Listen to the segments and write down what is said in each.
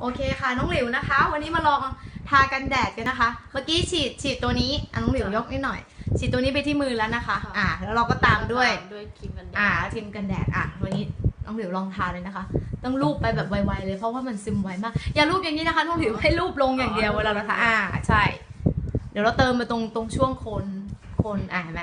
โอเคค่ะน้องหลิวนะคะ วันนี้มาลองทากันแดดกันนะคะ เมื่อกี้ฉีดฉีดตัวนี้อะน้องหลิวยกนิดหน่อย ฉีดตัวนี้ไปที่มือแล้วนะคะค่ะอ่าแล้วเราก็ตามด้วยด้วยครีมกันแดดอ่าทีมกันแดดอะวันนี้น้องหลิวลองทาเลยนะคะ ต้องรูปไปแบบไวๆเลยเพราะว่ามันซึมไวมาก อย่ารูปอย่างนี้นะคะน้องหลิวให้รูปลงอย่างเดียวเวลาเราทาอ่าใช่ เดี๋ยวเราเติมไปตรงตรงช่วงโคนโคนอ่าเห็นไหม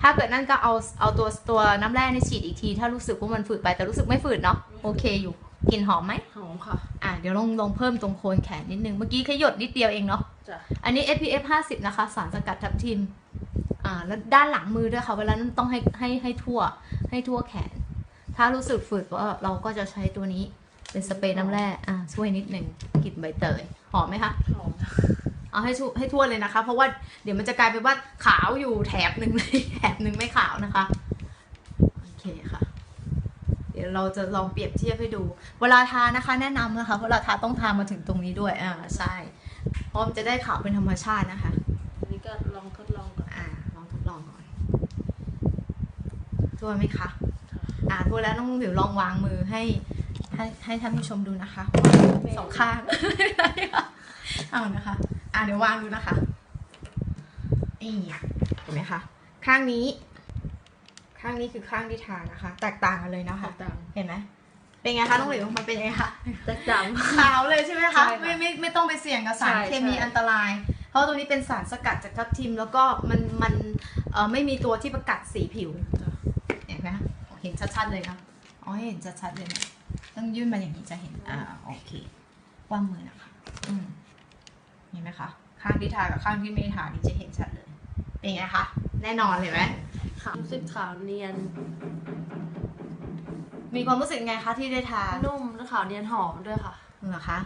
ถ้าเกิดนั่นก็เอาเอาตัวตัวน้ำแร่นี่ฉีดอีกที ถ้ารู้สึกว่ามันฝืดไปแต่รู้สึกไม่ฝืดเนาะโอเคอยู่ กลิ่นหอมไหมหอมค่ะ อ่าเดี๋ยวลองลองเพิ่มตรงโคนแขนนิดนึง เมื่อกี้แค่หยดนิดเดียวเองเนาะจ้ะอันนี้ SPF 50 นะคะ สารสกัดทับทิม อ่า แล้วด้านหลังมือด้วยค่ะ เวลานั้นต้องให้ให้ให้ทั่ว ให้ทั่วแขน ถ้ารู้สึกฝืดก็เราก็จะใช้ตัวนี้ เป็นสเปรย์น้ำแร่ อ่า ช่วยนิดหนึ่งกลิ่นใบเตย หอมไหมคะ หอมค่ะเอาให้ทั่วให้ทั่วเลยนะคะ เพราะว่าเดี๋ยวมันจะกลายเป็นว่าขาวอยู่แถบหนึ่งเลยแถบหนึ่งไม่ขาวนะคะโอเคค่ะเดี๋ยวเราจะลองเปรียบเทียบให้ดู เวลาทานะคะ แนะนำนะคะเวลาทาต้องทามาถึงตรงนี้ด้วยอ่าใช่เพราะมันจะได้ขาวเป็นธรรมชาตินะคะอันนี้ก็ลองทดลองก่อนอ่าลองทดลองก่อนทั่วไหมคะอ่าทั่วแล้วน้องหลิวลองวางมือให้ ให้ให้ท่านผู้ชมดูนะคะสองข้างเอานะคะ อ่าเดี๋ยววางดูนะคะนี่เห็นไหมคะข้างนี้ ข้างนี้คือข้างที่ทานะคะ แตกต่างกันเลยนะคะ ต่างเห็นไหมเป็นไงคะน้องหลิวมันเป็นยังไงคะแตกต่าง ขาวเลยใช่ไหมใช่คะค่ะไม่ไม่ไม่ต้องไปเสี่ยงกับสารใช่เคมีใช่ อันตราย เพราะตัวนี้เป็นสารสกัดจากทับทิม แล้วก็มันมันเอ่อไม่มีตัวที่ประกัดสีผิวจ้ะเห็นไหมคะเห็นชัดๆเลยนะอ๋อเห็นชัดๆเลยนะต้องยื่นมาอย่างนี้จะเห็น อ่า โอเคว่างมือนะคะ อืมเห็นไหมคะ ข้างที่ทากับข้างที่ไม่ทานี่จะเห็นชัดเลย เป็นไงคะ แน่นอนเลยไหม ขาวรู้สึกขาวเนียน มีความรู้สึกไงคะที่ได้ทานุ่มและขาวเนียนหอมด้วยค่ะ เหรอคะ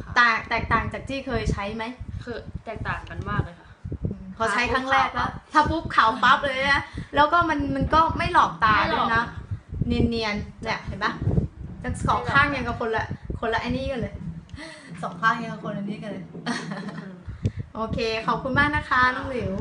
ค่ะแตกแตกต่างจากที่เคยใช้ไหมคือแตกต่างกันมากเลยค่ะ พอใช้ครั้งแรกแล้วขาวปั๊บถ้าปุ๊บขาวปั๊บเลยนะแล้วก็มันมันก็ไม่หลอกตาไม่หลด้วอยกนะเนียนๆเนี่ยเห็นปะจะสองข้างยังกับคนละคนละไอ้นี่กันเลยสองข้างยังกับคนละนี้กันเลย โอเค ขอบคุณมากนะคะน้องหลิว